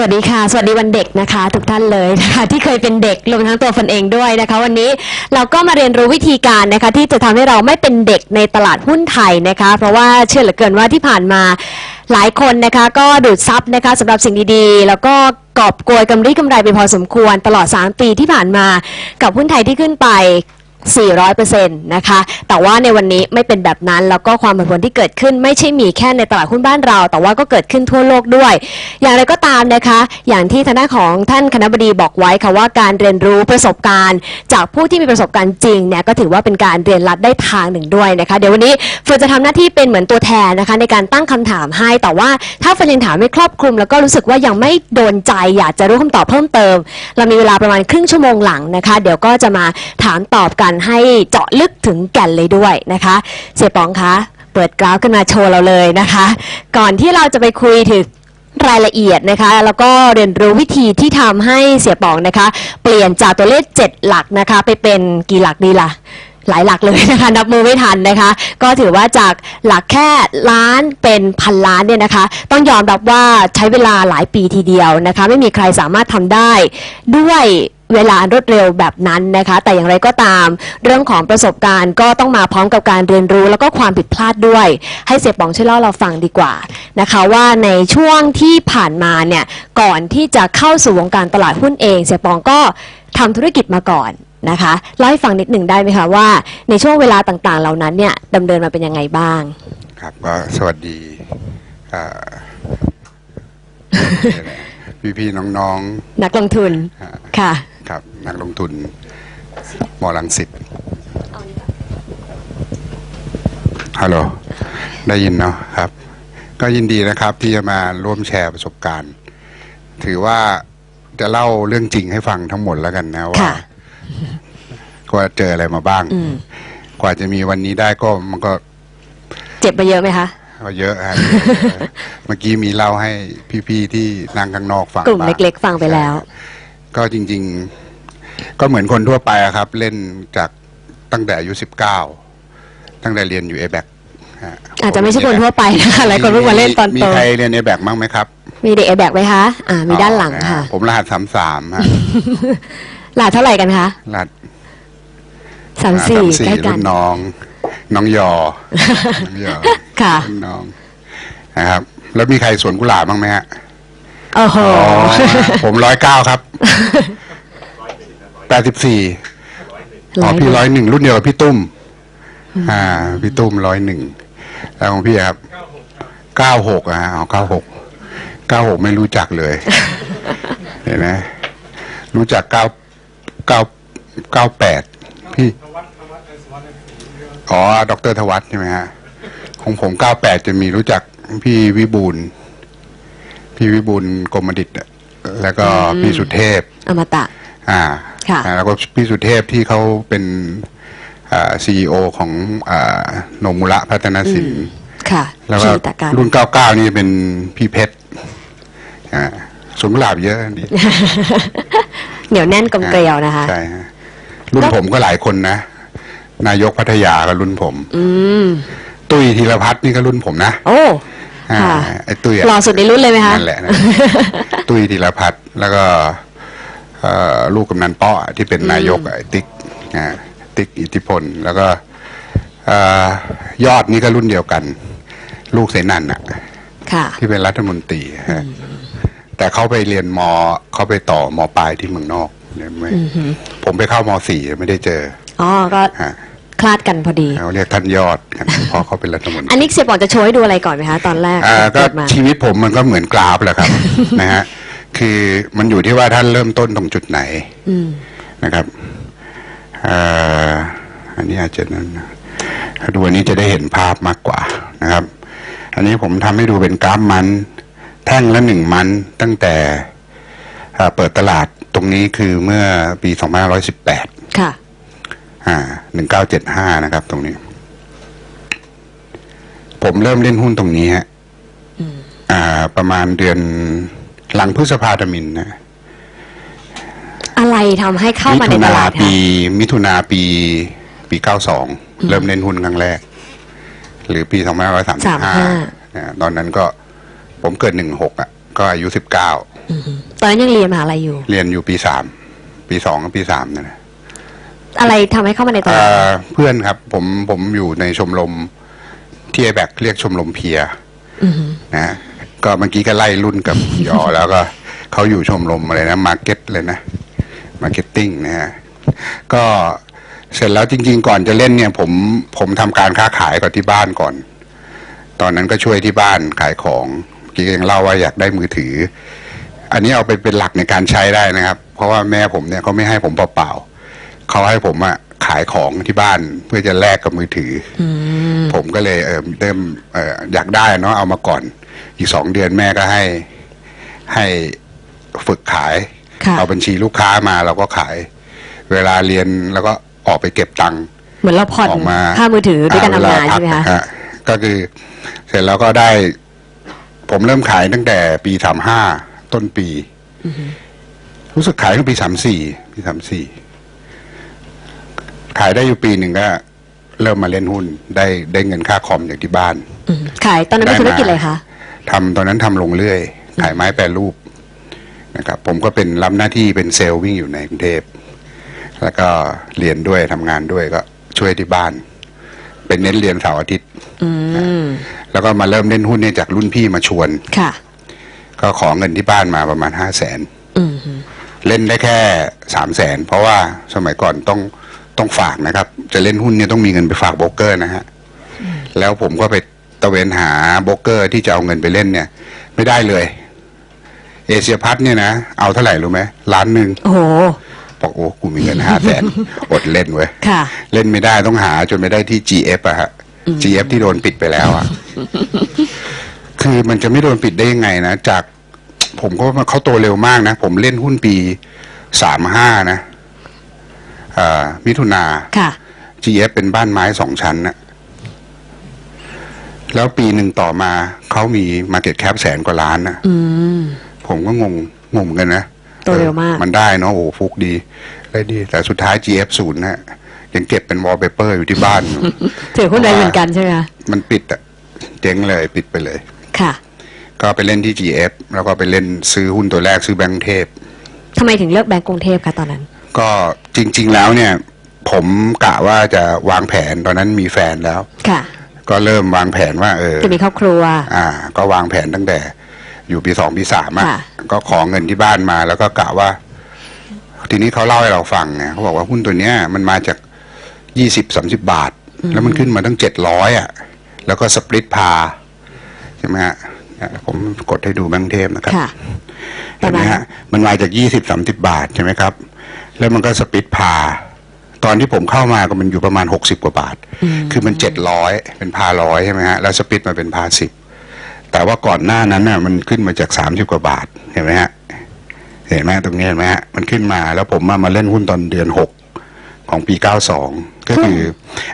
สวัสดีค่ะ สวัสดีวันเด็กนะคะ ทุกท่านเลยนะคะที่เคยเป็นเด็กรวมทั้งตัวฝนเองด้วยนะคะ วันนี้เราก็มาเรียนรู้วิธีการนะคะที่จะทำให้เราไม่เป็นเด็กในตลาดหุ้นไทยนะคะ เพราะว่าเชื่อเหลือเกินว่าที่ผ่านมาหลายคนนะคะก็ดูดซับนะคะสำหรับสิ่งดีๆ แล้วก็กอบโกยกำไรกำไรไปพอสมควรตลอด 3 ปีที่ผ่านมากับหุ้นไทยที่ขึ้นไป 400%นะคะ แต่ว่าในวันนี้ไม่เป็นแบบนั้น แล้วก็ความผันผวนที่เกิดขึ้นไม่ใช่มีแค่ในตลาดหุ้นบ้านเรา แต่ว่าก็เกิดขึ้นทั่วโลกด้วย อย่างไรก็ตามนะคะ อย่างที่ทางด้านของท่านคณบดีบอกไว้ค่ะว่าการเรียนรู้ประสบการณ์ จากผู้ที่มีประสบการณ์จริงเนี่ยก็ถือว่าเป็นการเรียนรัดได้ทางหนึ่งด้วยนะคะ เดี๋ยววันนี้เฟิร์นจะทำหน้าที่เป็นเหมือนตัวแทนนะคะในการตั้งคำถามให้ แต่ว่าถ้าเฟิร์นยังถามไม่ครอบคลุม แล้วก็รู้สึกว่ายังไม่โดนใจ อยากจะรู้คำตอบเพิ่มเติม เรามีเวลาประมาณครึ่งชั่วโมงหลังนะคะ เดี๋ยวก็จะมาถามตอบกันให้เจาะลึกถึงแก่นเลยด้วยนะคะ เสียปองคะเปิดกราฟขึ้นมาโชว์เราเลยนะคะ ก่อนที่เราจะไปคุยถึงรายละเอียดนะคะ แล้วก็เรียนรู้วิธีที่ทำให้เสียปองนะคะ เปลี่ยนจากตัวเลข 7 หลักนะคะ ไปเป็นกี่หลักดีล่ะ หลายหลักเลยนะคะนับมือไม่ทันนะคะ ก็ถือว่าจากหลักแค่ล้านเป็นพันล้านเนี่ยนะคะ ต้องยอมรับว่าใช้เวลาหลายปีทีเดียวนะคะ ไม่มีใครสามารถทำได้ด้วยเวลารวดเร็วแบบนั้นนะคะ แต่อย่างไรก็ตาม เรื่องของประสบการณ์ก็ต้องมาพร้อมกับการเรียนรู้ แล้วก็ความผิดพลาดด้วย ให้เสียป๋องช่วยเล่าเราฟังดีกว่านะคะ ว่าในช่วงที่ผ่านมาเนี่ยก่อนที่จะเข้าสู่วงการตลาดหุ้นเอง เสียป๋องก็ทำธุรกิจมาก่อน นะคะเล่าให้ฟังนิดหนึ่งได้ไหมคะว่า ในช่วงเวลาต่างๆ เหล่านั้นเนี่ยดำเนินมาเป็นยังไงบ้าง ครับก็สวัสดีพี่า พี่ๆน้องนักลงทุนๆอ่าค่ะครับ นักลงทุนหมอลังสิตฮัลโหลได้ยินเนาะครับ ก็ยินดีนะครับที่จะมาร่วมแชร์ประสบการณ์ ถือว่าจะเล่าเรื่องจริงให้ฟังทั้งหมดแล้วกันนะว่า ค่ะ ว่าเจออะไรมาบ้าง อืม กว่าจะมีวันนี้ได้ก็มันก็เจ็บไปเยอะไหมคะ ก็เยอะฮะ เมื่อกี้มีเล่าให้พี่ๆที่นั่งข้างนอกฟังกลุ่มบ้างเล็กๆ ฟังไปแล้ว ก็จริง ๆ ก็เหมือนคนทั่วไปอะครับ เล่นจากตั้งแต่อายุสิบเก้าตั้งแต่เรียนอยู่เอแบกอาจจะไม่ใช่คนทั่วไปนะคะหลายคนเพิ่งมาเล่นตอนมีโต ใครเรียนเอแบกมั้งไหมครับมีเด็กแบกไหมคะ อ่า มีด้านหลังอ๋อค่ะนฮผมรหัสสามสามฮะ หลาเท่าไหร่กันคะ รหัส สามสี่34ใกล้กัรุ่นนน้อง น้องยอน้องยอค่ะรุ่นน้องนะครับ แล้วมีใครสวนกุหลาบบ้างไหมฮะโอ้โหอ๋อผมร้อยเก้าครับแปดสิบสี่อ๋อพี่ร้อยหนึ่งรุ่นเดียวกับพี่ตุ้ม อ่า พี่ตุ้มร้อยหนึ่งแล้วของพี่อะครับเก้าหกอะอ๋อเก้าหกเก้าหกไม่รู้จักเลย เห็นไหมรู้จักเก้าเก้าเก้าแปดพี่ อ๋อดรธวัฒน์ใช่ไหมฮะของผมเก้าแปดจะมีรู้จักพี่วิบูลย์พี่วิบูลย์กรมดิตอะแล้วก็พี่สุเทพ อมตะ อ่าค่ะอ่าแล้วก็พี่สุเทพที่เขาเป็นอ่าซีอของอ่าโนมุระพัฒนสินค่ะ แล้วก็ชีตการรุ่นเก้าเก้านี่เป็นพี่เพชรอ่าสวนกุหลาบเยอะดีเหนียวแน่นกลมเกลียวนะคะ ใช่ฮะรุ่นผมก็หลายคนนะ นายกพัทยาก็รุ่นผม อืมตุ้ยธีรพัฒน์นี่ก็รุ่นผมนะโอ้ อ่าค่ะ ไอ้ตุ้ยอะหล่อสุดในรุ่นเลยไหมคะนั่นแหละนะ ตุ้ยธีรพัฒน์แล้วก็เอ่อลูกกำนันเปาะที่เป็นนายกไอ้ติ๊กอ่าติ๊กอิทธิพล แล้วก็เอ่อยอดนี่ก็รุ่นเดียวกัน ลูกเสนันอะ ค่ะ ที่เป็นรัฐมนตรีฮะแต่เขาไปเรียนมเขาไปต่อมปลายที่เมืองนอกเนี่ยไม่ผมไปเข้ามสี่ไม่ได้เจอ อ๋อ ก็ฮะ คลาดกันพอดีเขาเรียกท่านยอดกันเพราะเขาเป็นรัฐมนตรีอันนี้เสียปองจะโชว์ให้ดูอะไรก่อนไหมคะตอนแรกอ่าก็เปิดมาชีวิตผมมันก็เหมือนกราฟแหละครับนะฮะคือมันอยู่ที่ว่าท่านเริ่มต้นตรงจุดไหนอืมนะครับอ่าอันนี้อาจจะนั้นนะดูอันนี้จะได้เห็นภาพมากกว่านะครับ อันนี้ผมทำให้ดูเป็นกราฟมัน แท่งละหนึ่งมันตั้งแต่อ่าเปิดตลาดตรงนี้คือเมื่อปี 2518 ค่ะ อ่าหนึ่งเก้าเจ็ดห้านะครับ ตรงนี้ ผมเริ่มเล่นหุ้นตรงนี้ฮะอ่า ประมาณเดือนหลังพฤษภาธมินนะอะไรทำให้เข้ามาในถุตนาลาดปีคะมิถุนาปี ปีเก้าสองเริ่มเล่นหุ้นครั้งแรก หรือปีสองพันร้อยสามสิบห้าตอนนั้นก็ผมเกิดหนึ่งหกอะ ก็อายุสิบเก้าตอนนั้นยังเรียนมหาลัยอยู่ เรียนอยู่ปีสามปีสองกับปีสามนั่นแหละ อะไรทำให้เข้ามาในตลาเอ่ดอเพื่อนครับผมผมอยู่ในชมรมที่ไอแบกเรียกชมรมเพียร์อือฮึนะฮะก็เมื่อกี้ก็ไล่รุ่นกับยอแล้วก็เขาอยู่ชมรมอะไรนะมาร์เก็ตเลยนะมาร์เก็ตติ้งนะฮะก็เสร็จแล้วจริง ๆ ก่อนจะเล่นเนี่ยผมผมทำการค้าขายก่อนที่บ้านก่อน ตอนนั้นก็ช่วยที่บ้านขายของเมื่อกี้ยังเล่าว่าอยากได้มือถือ อันนี้เอาไปเป็นหลักในการใช้ได้นะครับ เพราะว่าแม่ผมเนี่ยเขาไม่ให้ผมเปล่าๆ เขาให้ผมอะขายของที่บ้านเพื่อจะแลกกับมือถืออผมก็เลยเออเริ่มเอออยากได้เนาะเอามาก่อน อีกสองเดือนแม่ก็ให้ให้ฝึกขาย ค่ะ เอาบัญชีลูกค้ามาเราก็ขาย เวลาเรียนแล้วก็ออกไปเก็บตังค์ เหมือนเราผ่อนออกมาค่ามือถือด้วยการทำงานเวลใช่ไหมพัคะกฮก็คือเสร็จแล้วก็ได้ ผมเริ่มขายตั้งแต่ปีสามห้าต้นปี รู้สึกขายตั้งปีสามสี่ปีสามสี่ ขายได้อยู่ปีหนึ่งก็ เริ่มมาเล่นหุ้นได้ได้เงินค่าคอมจากที่บ้าน อืมขายตอนนั้นเป็นได้ธุรมากิจอะไรคะ ทำตอนนั้นทำลงเรื่อย ขายไม้แปรรูปนะครับ ผมก็เป็นรับหน้าที่เป็นเซลล์วิ่งอยู่ในกรุงเทพ แล้วก็เรียนด้วยทำงานด้วยก็ช่วยที่บ้าน เป็นเน้นเรียนเสาร์อาทิตย์ อืม แล้วก็มาเริ่มเล่นหุ้นเนี่ยจากรุ่นพี่มาชวน ค่ะ ก็ขอเงินที่บ้านมาประมาณห้าแสน อืม เล่นได้แค่สามแสนเพราะว่าสมัยก่อนต้อง ต้องฝากนะครับ จะเล่นหุ้นเนี่ยต้องมีเงินไปฝากโบรกเกอร์นะฮะแล้วผมก็ไปตะเวนหาโบรกเกอร์ที่จะเอาเงินไปเล่นเนี่ย ไม่ได้เลย เอเชียพัทเนี่ยนะเอาเท่าไหร่รู้ไหมล้านหนึ่งโอ้โหบอกโอ้กูมีเงินห้าแสนอดเล่นเว้ยค่ะ เล่นไม่ได้ต้องหาจนไปได้ที่ GF อะฮะ GF ที่โดนปิดไปแล้วอะคือมันจะไม่โดนปิดได้ยังไงนะ จากผมก็ว่าเขาโตเร็วมากนะ ผมเล่นหุ้นปีสามห้านะอ่า มิถุนาค่ะ GF เป็นบ้านไม้สองชั้นนะแล้วปีหนึ่งต่อมาเขามี Market Cap แสนกว่าล้านนะอืม ผมก็งงงงเหมือนกันนะโตเร็วมาก ออมันได้เนาะโอ้ฟุกดีได้ดี แต่สุดท้าย GF ศูนย์นะยังเก็บเป็นวอลเปเปอร์อยู่ที่บ้านอยู่ ถือหุ้นใดเหมือนกันใช่ไหมคะมันปิดอะเจ๊งเลยปิดไปเลย ค่ะก็ไปเล่นที่ GF แล้วก็ไปเล่นซื้อหุ้นตัวแรกซื้อแบงก์เทพ ทำไมถึงเลือกแบงก์กรุงเทพคะตอนนั้น ก็จริง ๆ แล้วเนี่ย ผมกะว่าจะวางแผนตอนนั้นมีแฟนแล้ว ค่ะ ก็เริ่มวางแผนว่า เออ จะมีครอบครัว อ่า ก็วางแผนตั้งแต่ อยู่ปีสองปีสามอะค่ะ ก็ขอเงินที่บ้านมา แล้วก็กะว่า ทีนี้เขาเล่าให้เราฟังไงเขาบอกว่าหุ้นตัวเนี้ย มันมาจากยี่สิบสามสิบาท แล้วมันขึ้นมาตั้งเจ็ดร้อยอะ แล้วก็สปริตพาใช่ไหมฮะเนี่ยผมกดให้ดูแบงค์เทพนะครับ ค่ะเห็นไหมฮะมันมาจากยี่สิบสามสิบาทใช่ไหมครับ แล้วมันก็สปริตพา ตอนที่ผมเข้ามาก็มันอยู่ประมาณหกสิบกว่าบาท คือมันเจ็ดร้อยเป็นพาร้อยใช่ไหมฮะ แล้วสปริตมาเป็นพาสิบ แต่ว่าก่อนหน้านั้นน่ะมันขึ้นมาจากสามสิบกว่าบาทเห็นไหมฮะ เห็นไหมตรงนี้เห็นไหมฮะ มันขึ้นมาแล้วผมมามาเล่นหุ้นตอนเดือนหกของปีเก้าสองก็คือ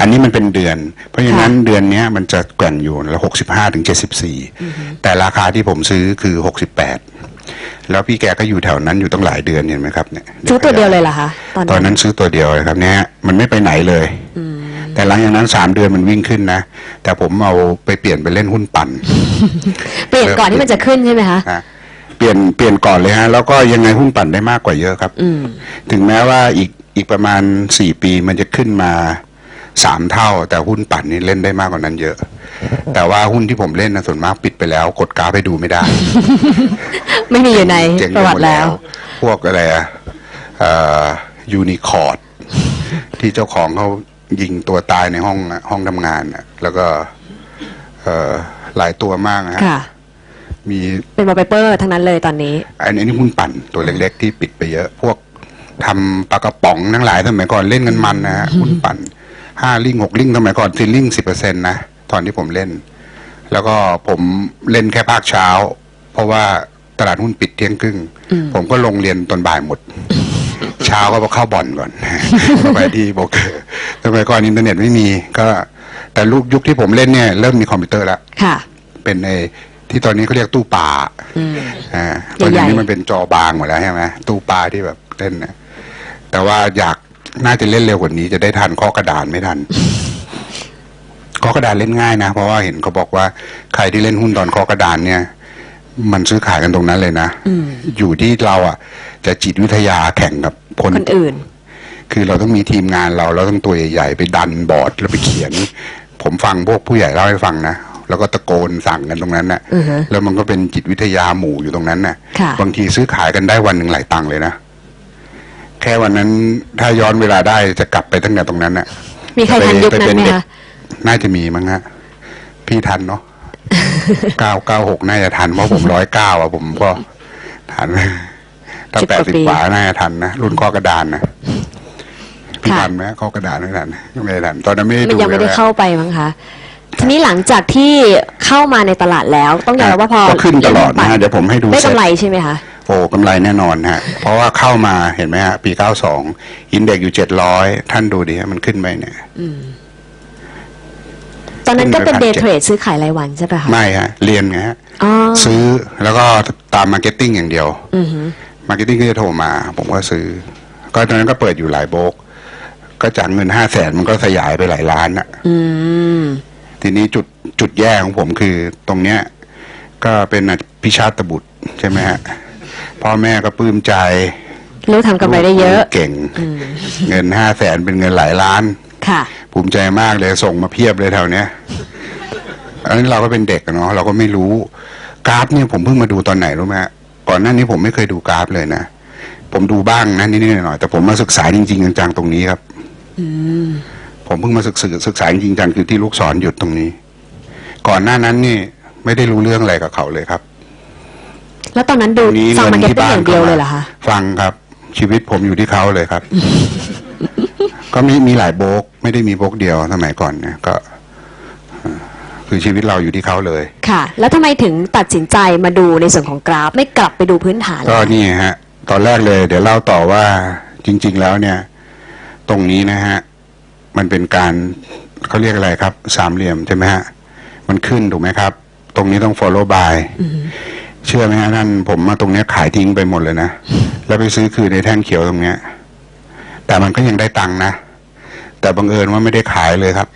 อันนี้มันเป็นเดือน เพราะฉะนั้นเดือนเนี้ยมันจะแกว่งอยู่ละหกสิบห้าถึงเจ็ดสิบสี่แต่ราคาที่ผมซื้อคือหกสิบ แปดแล้วพี่แกก็อยู่แถวนั้นอยู่ตั้งหลายเดือนเห็นไหมครับเนี่ยซื้อตัวเดียวเลยเหรอคะตอนตอนนั้นั้นนซื้อตัวเดียวเลยครับเนี่ยมันไม่ไปไหนเลยแต่หลังจากนั้นสามเดือนมันวิ่งขึ้นนะ แต่ผมเอาไปเปลี่ยนไปเล่นหุ้นปั่น เปลี่ยนก่อนที่มันจะขึ้นใช่ไหมคะฮะเปลี่ยนเปลี่ยนก่อนเลยฮะ แล้วก็ยังไงหุ้นปั่นได้มากกว่าเยอะครับอืมถึงแม้ว่าอีกอีกประมาณสี่ปีมันจะขึ้นมา สามเท่า แต่หุ้นปั่นนี่เล่นได้มากกว่านั้นเยอะ แต่ว่าหุ้นที่ผมเล่นนะส่วนมากปิดไปแล้ว กดกราฟไปดูไม่ได้ ไม่มีอยู่ในเจ๊งปไประหวัมดติแล้ว พวกอะไรอะเอ่อยูนิคอร์ดที่เจ้าของเขายิงตัวตายในห้องอะห้องทำงานอะแล้วก็เอ่อหลายตัวมากนะฮะค่ะมีเป็นวอลเปเปอร์ทั้งนั้นเลยตอนนี้ อันนี้หุ้นปั่นตัวเล็กๆที่ปิดไปเยอะ พวกทำปลากระป๋องทั้งหลายสมัยก่อนเล่นกันมันนะฮะหุ้นปั่น ห้าลิงหกลิงสมัยก่อนซิลลิงสิบเปอร์เซ็นต์นะ ตอนที่ผมเล่น แล้วก็ผมเล่นแค่ภาคเช้า เพราะว่าตลาดหุ้นปิดเที่ยงครึ่ง ผมก็ลงเรียนตอนบ่ายหมด เช้าก็เข้าบ่อนก่อนก็ไปที่โบรกเกอร์สมัยก่อนอินเทอร์เน็ตไม่มี ก็ แต่ลูกยุคที่ผมเล่นเนี่ย เริ่มมีคอมพิวเตอร์แล้วค่ะเป็นไอ้ที่ตอนนี้เขาเรียกตู้ปลาอืมอ่าตอนใหญ่นี้ๆมันเป็นจอบางหมดแล้วใช่ไหมตู้ปลาที่แบบเล่นนะแต่ว่าอยาก น่าจะเล่นเร็วกว่านี้จะได้ทันข้อกระดานไม่ทันข้อกระดานเล่นง่ายนะเพราะว่าเห็นเขาบอกว่าใครที่เล่นหุ้นตอนข้อกระดานเนี่ย มันซื้อขายกันตรงนั้นเลยนะอืมอยู่ที่เราอะ จะจิตวิทยาแข่งกับคนคนอื่น คือเราต้องมีทีมงานเราเราต้องตัวใหญ่ๆไปดันบอร์ดแล้วไปเขียน ผมฟังพวกผู้ใหญ่เล่าให้ฟังนะแล้วก็ตะโกนสั่งกันตรงนั้นนะอือฮะแล้วมันก็เป็นจิตวิทยาหมู่อยู่ตรงนั้นนะค่ะ บางทีซื้อขายกันได้วันหนึ่งหลายตังค์เลยนะ แค่วันนั้นถ้าย้อนเวลาได้จะกลับไปตั้งแต่ตรงนั้นนะมีใครทันยุคไปนั้เป็นไหมเด็กคะน่าจะมีมั้งฮะพี่ทันเนาะเก้าเก้าหกน่าจะทันเพราะผมร้อยเก้าอะผมก็ทันถ้าสิบแปกดว่าสิบปีกว่าน่าจะทันนะรุ่นข้อกระดานนะพี่ค่ะทันไหมข้อกระดานไม่ทันไม่ทันตอนนั้นไม่ได้มันดูยังไม่ได้ลเข้าไปมั้งคะทีนี้หลังจากที่เข้ามาในตลาดแล้ว ต้องยอมรับว่าพอก็ขึ้นตลอดนะฮะเดี๋ยวผมให้ดูได้เซ็ตกำไรใช่ไหมคะโอ้กำไรแน่นอนฮะ เพราะว่าเข้ามาเห็นไหมฮะ ปีเก้าสองอินเด็กอยู่เจ็ดร้อยท่านดูดิฮะ มันขึ้นไปเนี่ยตอนนั้นก็เป็นขึ้นเดไปย์เทรดซื้อขายรายวันใช่ปะคะไม่ฮะ เรียนไงฮะอ๋อซื้อแล้วก็ตามมาร์เก็ตติ้งอย่างเดียวอือหือมาร์เก็ตติ้งก็จะโทรมา ผมก็ซื้อ ก็ตอนนั้นก็เปิดอยู่หลายโบก ก็จากเงินห้าแสนมันก็ขยายไปหลายล้านอะอืมทีนี้จุดจุดแย่ของผมคือตรงเนี้ย ก็เป็นพิชาตบุตรใช่ไหมฮะ พ่อแม่ก็ปลื้มใจลูกทำกำไรได้เยอะเก่ง เงินห้าแสนเป็นเงินหลายล้าน ค่ะ ภูมิใจมากเลยส่งมาเพียบเลยแถวเนี้ยอันนี้เราก็เป็นเด็กอะเนาะเราก็ไม่รู้กราฟเนี่ยผมเพิ่งมาดูตอนไหนรู้ไหมฮะก่อนหน้านี้ผมไม่เคยดูกราฟเลยนะผมดูบ้างนะนิดๆหน่อยๆแต่ผมมาศึกษาจริงๆจังๆตรงนี้ครับผมเพิ่งมาศึกษาศึกษาจริงๆจังคือที่ลูกศรหยุดตรงนี้ ก่อนหน้านั้นนี่ไม่ได้รู้เรื่องอะไรกับเขาเลยครับ แล้วตอนนั้นดูนี้ฟังเงิมาร์เก็ตที่ติ้งอย่างเดียวเลยเหรอคะ ฟังครับ ชีวิตผมอยู่ที่เขาเลยครับ ก็มีมีหลายโบก ไม่ได้มีโบกเดียวสมัยก่อนเนี่ยก็เอ่อคือชีวิตเราอยู่ที่เขาเลย ค่ะ แล้วทำไมถึงตัดสินใจมาดูในส่วนของกราฟ ไม่กลับไปดูพื้นฐานก็ล่ะนี่ฮะ ตอนแรกเลย เดี๋ยวเล่าต่อว่าจริง ๆ แล้วเนี่ย ตรงนี้นะฮะ มันเป็นการเขาเรียกอะไรครับ สามเหลี่ยมใช่ไหมฮะ มันขึ้นถูกไหมครับ ตรงนี้ต้อง follow by เชื่อไหมฮะท่านผมมาตรงเนี้ยขายทิ้งไปหมดเลยนะ แล้วไปซื้อคืนในแท่งเขียวตรงเนี้ย แต่มันก็ยังได้ตังค์นะ แต่บังเอิญว่าไม่ได้ขายเลยครับ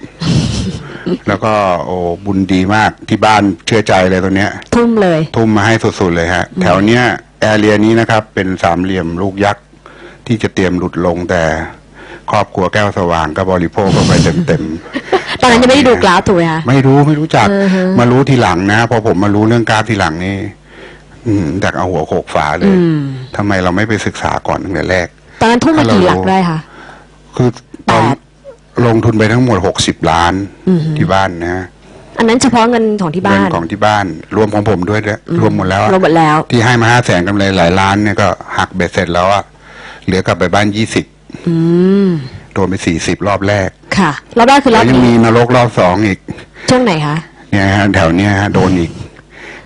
แล้วก็โอ้บุญดีมากที่บ้านเชื่อใจเลยตัวเนี้ย ทุ่มเลย ทุ่มมาให้สุดๆเลยฮะ แถวเนี้ยแอเรียนี้นะครับ เป็นสามเหลี่ยมลูกยักษ์ที่จะเตรียมหลุดลงแต่ครอบครัวแก้วสว่างก็บริโภคเข้าไปเต็มๆ ตอนนั้นยังไม่ได้ดูกราฟถูกไหมคะ ไม่รู้ไม่รู้จักอือฮะมารู้ทีหลังนะ พอผมมารู้เรื่องกราฟทีหลังนี่ อืมแต่เอาหัวโขกฝาเลยอืมทำไมเราไม่ไปศึกษาก่อนตั้งแต่แรก ตอนนั้นทุ่มมากี่หลักได้คะคือตอนแปดลงทุนไปทั้งหมดหกสิบล้านอือฮึที่บ้านนะฮะอันนั้นเฉพาะเงินของที่เงิบ้านของที่บ้าน รวมของผมด้วยนะรวมหมดแล้วอะรวมหมดแล้ว ที่ให้มาห้าแสนกำไรหลายล้านเนี่ยก็หักเบ็ดเสร็จแล้วอะเหลือกลับไปบ้านยี่สิบอืมโดนไปสี่สิบรอบแรก ค่ะ รอบแรกคือรแล้อวบยังมีนี้นรกรอบสองอีก ช่วงไหนคะ เนี่ยฮะแถวเนี้ยฮะโดนอีก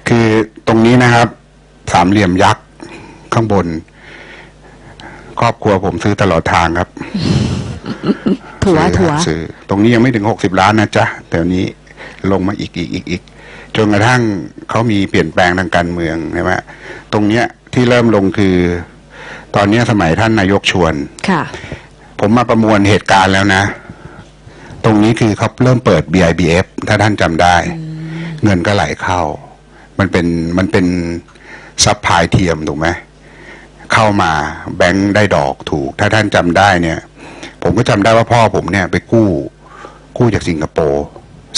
คือตรงนี้นะครับ สามเหลี่ยมยักษ์ข้างบน ครอบครัวผมซื้อตลอดทางครับถั่วซื้อถั่วซื้อตรงนี้ยังไม่ถึงหกสิบล้านนะจ๊ะแถวนี้ลงมาอีกอีกอีกอีกจนกระทั่งเขามีเปลี่ยนแปลงทางการเมืองใช่ไหมตรงเนี้ยที่เริ่มลงคือ ตอนเนี้ยสมัยท่านนายกชวนค่ะ ผมมาประมวลเหตุการณ์แล้วนะ ตรงนี้คือเขาเริ่มเปิด BIBF ถ้าท่านจำได้ เงินก็ไหลเข้า มันเป็นมันเป็น ซับพลายเทียมถูกไหมเข้ามาแบงค์ได้ดอกถูก ถ้าท่านจำได้เนี่ย ผมก็จำได้ว่าพ่อผมเนี่ย ไปกู้กู้จากสิงคโปร์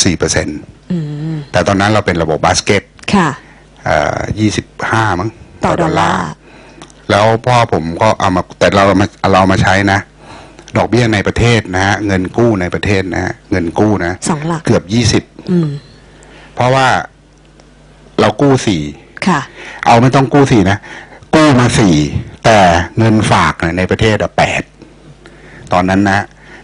สี่เปอร์เซ็นอืมแต่ตอนนั้นเราเป็นระบบบาสเกตค่ะเอ่อยี่สิบห้ามั้งต่อดอลลาร์แล้วพ่อผมก็เอามาแต่เราเอามาเราเอามาใช้นะ ดอกเบี้ยในประเทศนะฮะเงินกู้ในประเทศนะฮะเงินกู้นะสองหลักเกือบยี่สิบอืมเพราะว่าเรากู้สี่ ค่ะ เอาไม่ต้องกู้สี่นะ กู้มาสี่แต่เงินฝากเนี่ยในประเทศอะแปดตอนนั้นนะ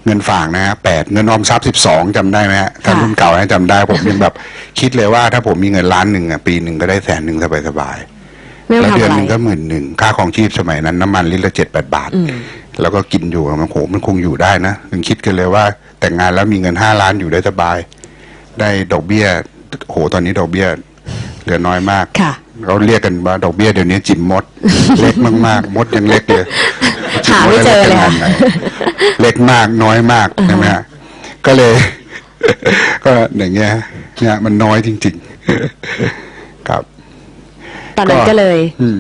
เงินฝากนะฮะแปดเงินออมทรัพย์สิบสองจำได้ไหมฮะถ้าค่ะรุ่นเก่าให้จำได้ผมยังแบบ คิดเลยว่าถ้าผมมีเงินล้านหนึ่งอะปีหนึ่งก็ได้แสนหนึ่งสบายๆไม่ต้อแล้วงเดืทำอนอะไรหนึ่งก็หมื่นหนึ่งค่าของชีพสมัยนั้นน้ำมันลิตรละเจ็ดแปดบาทอืมแล้วก็กินอยู่มันโหมันคงอยู่ได้นะถึงคิดกันเลยว่า แต่งงานแล้วมีเงินห้าล้านอยู่ได้สบาย ได้ดอกเบี้ย โหตอนนี้ดอกเบี้ย เหลือน้อยมากค่ะ เราเรียกกันว่าดอกเบี้ยเดี๋ยวนี้จิ๋มมด เล็กมากๆ มดยังเล็กเลยหาไม่เจอเลยค่ะจิ๋มมดแล้วเล็กมากน้อยมากใช่ไหมฮะก็เลย ก็อย่างเงี้ยเนี่ยมันน้อยจริง ๆ ครับ ตอนนั้นก็เลย อืม